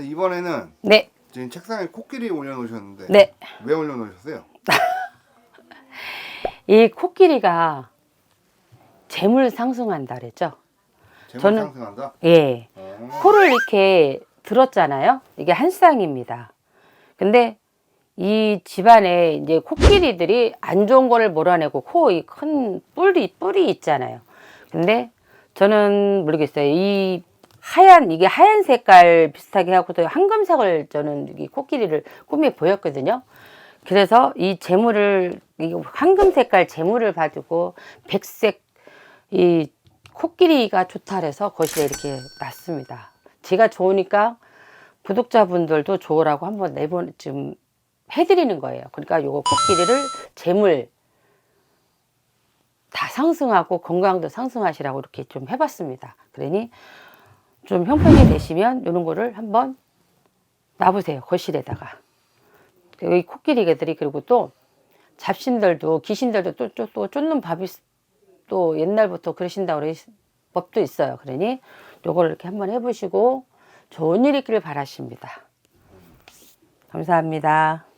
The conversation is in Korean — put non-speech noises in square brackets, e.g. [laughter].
이번에는 네, 지금 책상에 코끼리 올려놓으셨는데 네. 왜 올려놓으셨어요? [laughs] 이 코끼리가 재물 상승한다 그랬죠? 재물 저는- 상승한다. 예. 어. 코를 이렇게 들었잖아요. 이게 한 쌍입니다. 근데 이 집안에 이제 코끼리들이 안 좋은 거를 몰아내고 코 이 큰 뿔이 뿔이 있잖아요. 근데 저는 모르겠어요. 이 하얀 이게 하얀 색깔 비슷하게 하고도 황금색을 저는 이 코끼리를 꿈에 보였거든요. 그래서 이 재물을 이 황금 색깔 재물을 가지고 백색 이 코끼리가 좋다 그래서 거실에 이렇게 놨습니다. 제가 좋으니까 구독자분들도 좋으라고 한번 네번 좀 해드리는 거예요. 그러니까 요거 코끼리를 재물 다 상승하고 건강도 상승하시라고 이렇게 좀 해봤습니다. 그러니 좀 형편이 되시면 이런 거를 한번 놔보세요. 거실에다가. 여기 코끼리 개들이 그리고 또 잡신들도 귀신들도 또, 또, 또 쫓는 밥이 또 옛날부터 그러신다고 그러 법도 있어요. 그러니 요걸 이렇게 한번 해보시고 좋은 일 있기를 바라십니다. 감사합니다.